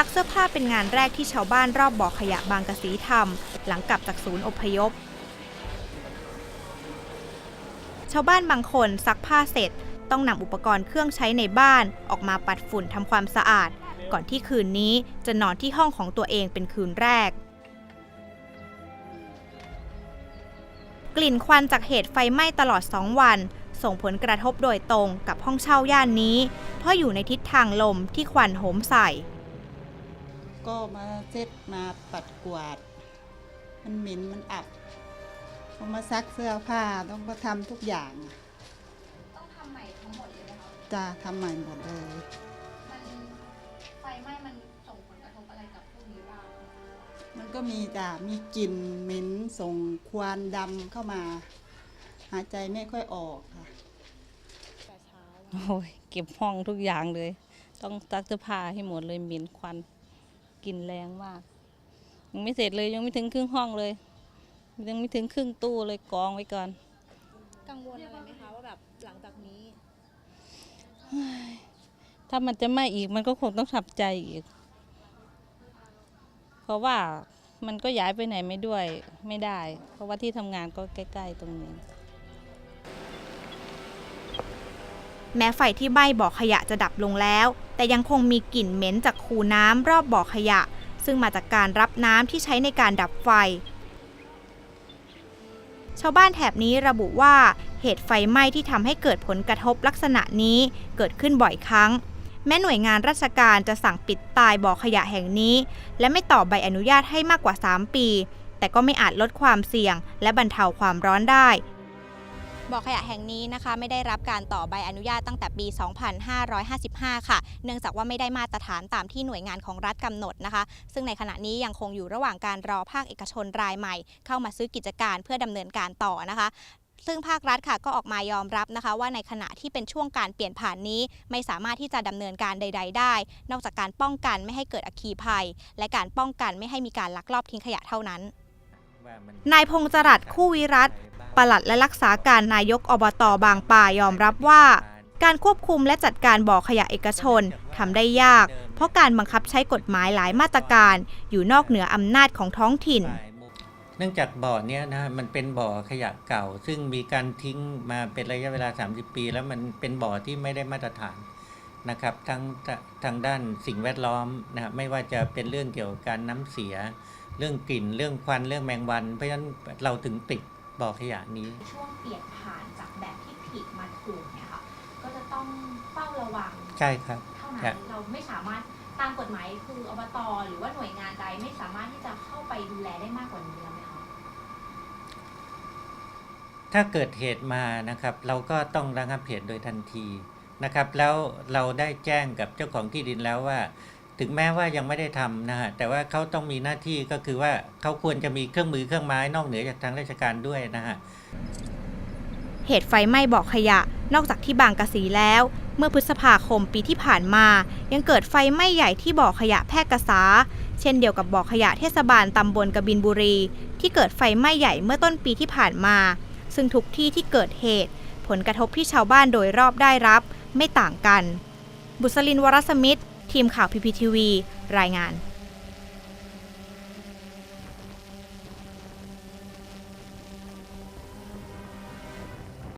ซักเสื้อผ้าเป็นงานแรกที่ชาวบ้านรอบบ่อขยะบางกะสีทำหลังกลับจากศูนย์อพยพ ชาวบ้านบางคนซักผ้าเสร็จ ต้องนำอุปกรณ์เครื่องใช้ในบ้านออกมาปัดฝุ่นทำความสะอาด ก่อนที่คืนนี้จะนอนที่ห้องของตัวเองเป็นคืนแรก กลิ่นควันจากเหตุไฟไหม้ตลอด 2 วันส่งผลกระทบโดยตรงกับห้องเช่าย่านนี้ เพราะอยู่ในทิศทางลมที่ควันโหมใส่ ก็มาเช็ดมาปัดกวาด มันเหม็นมันอับต้องมาซักเสื้อผ้าต้องมาทำทุกอย่างต้องทำใหม่ทั้งหมดเลยไหมคะจะทำใหม่หมดเลย มันไฟไหม้มันส่งผลกระทบอะไรกับพวกนี้บ้างมันก็มีจ้ะมีกลิ่นเหม็นส่งควันดำเข้ามา หายใจไม่ค่อยออกค่ะโอ้ยเก็บห้องทุกอย่างเลย ต้องซักเสื้อผ้าให้หมดเลยเหม็นควัน กลิ่นแรงมากยังไม่เสร็จเลยยังไม่ถึงครึ่งห้องเลย ยังไม่ถึงครึ่งตู้เลยกองไว้ก่อน กังวลอะไรไหมคะว่าแบบหลังจากนี้ ถ้ามันจะไหม้อีกมันก็คงต้องทับใจอีก เพราะว่ามันก็ย้ายไปไหนไม่ด้วยไม่ได้ เพราะว่าที่ทำงานก็ใกล้ ๆ ตรงนี้ แม้ไฟที่ไหม้บ่อขยะจะดับลงแล้ว แต่ยังคงมีกลิ่นเหม็นจากคูน้ำรอบบ่อขยะ ซึ่งมาจากการรับน้ำที่ใช้ในการดับไฟ ชาวบ้านแถบนี้ระบุว่าเหตุไฟไหม้ที่ทำให้เกิดผลกระทบลักษณะนี้เกิดขึ้นบ่อยครั้ง แม้หน่วยงานราชการจะสั่งปิดตายบ่อขยะแห่งนี้ และไม่ต่อใบอนุญาตให้มากกว่า 3 ปี แต่ก็ไม่อาจลดความเสี่ยง และบรรเทาความร้อนได้ บ่อขยะแห่งนี้นะคะ ไม่ได้รับการต่อใบอนุญาตตั้งแต่ปี 2555 ค่ะ เนื่องจากว่าไม่ได้มาตรฐานตามที่หน่วยงานของรัฐกำหนดนะคะ ซึ่งในขณะนี้ยังคงอยู่ระหว่างการรอภาคเอกชนรายใหม่ เข้ามาซื้อกิจการเพื่อดำเนินการต่อนะคะซึ่งภาครัฐค่ะก็ออกมายอมรับนะคะ ว่าในขณะที่เป็นช่วงการเปลี่ยนผ่านนี้ ไม่สามารถที่จะดำเนินการใด ๆ ได้ นอกจากการป้องกันไม่ให้เกิดอัคคีภัย และการป้องกันไม่ให้มีการลักลอบทิ้งขยะเท่านั้น นายพงษ์จรัสคู่วิรัตปลัดและรักษาการนายกอบตบางป่ายอมรับว่า การควบคุมและจัดการบ่อขยะเอกชนทำได้ยาก เพราะการบังคับใช้กฎหมายหลายมาตรการ อยู่นอกเหนืออำนาจของท้องถิ่น เนื่องจากบ่อเนี้ยนะมันเป็นบ่อขยะเก่า ซึ่งมีการทิ้งมาเป็นระยะเวลา 30 ปี แล้วมันเป็นบ่อที่ไม่ได้มาตรฐานนะครับทั้งทางด้านสิ่งแวดล้อมนะไม่ว่าจะเป็นเรื่องเกี่ยวกับการน้ำเสีย เรื่องกลิ่นเรื่องควันเรื่องแมงวัน เพราะฉะนั้นเราถึงติดบ่อขยะนี้ ช่วงเปลี่ยนผ่านจากแบบที่ผิดมาถูกเนี่ยค่ะก็จะต้องเฝ้าระวังใช่ครับ เท่านั้ครันบเราไม่สามารถตามกฎหมายคืออบตหรือว่าหน่วยงานใดไม่สามารถที่จะเข้าไปดูแลได้มากกว่านี้แล้วไหมคะถ้าเกิดเหตุมานะครับ เราก็ต้องระงับเหตุโดยทันทีนะครับ แล้วเราได้แจ้งกับเจ้าของที่ดินแล้วว่า ถึงแม้ว่ายังไม่ได้ทำนะฮะแต่ว่าเขาต้องมีหน้าที่ก็คือว่าเขาควรจะมีเครื่องมือเครื่องไม้นอกเหนือจากทางราชการด้วยนะฮะเหตุไฟไหม้บ่อขยะ นอกจากที่บางกะสีแล้ว เมื่อพฤษภาคมปีที่ผ่านมา ยังเกิดไฟไหม้ใหญ่ที่บ่อขยะแพร่กษา เช่นเดียวกับบ่อขยะเทศบาลตำบลกบินบุรี ที่เกิดไฟไหม้ใหญ่เมื่อต้นปีที่ผ่านมา ซึ่งทุกที่ที่เกิดเหตุ ผลกระทบที่ชาวบ้านโดยรอบได้รับ ไม่ต่างกัน บุษลินวรสมิทธ ทีมข่าวพีพีทีวีรายงาน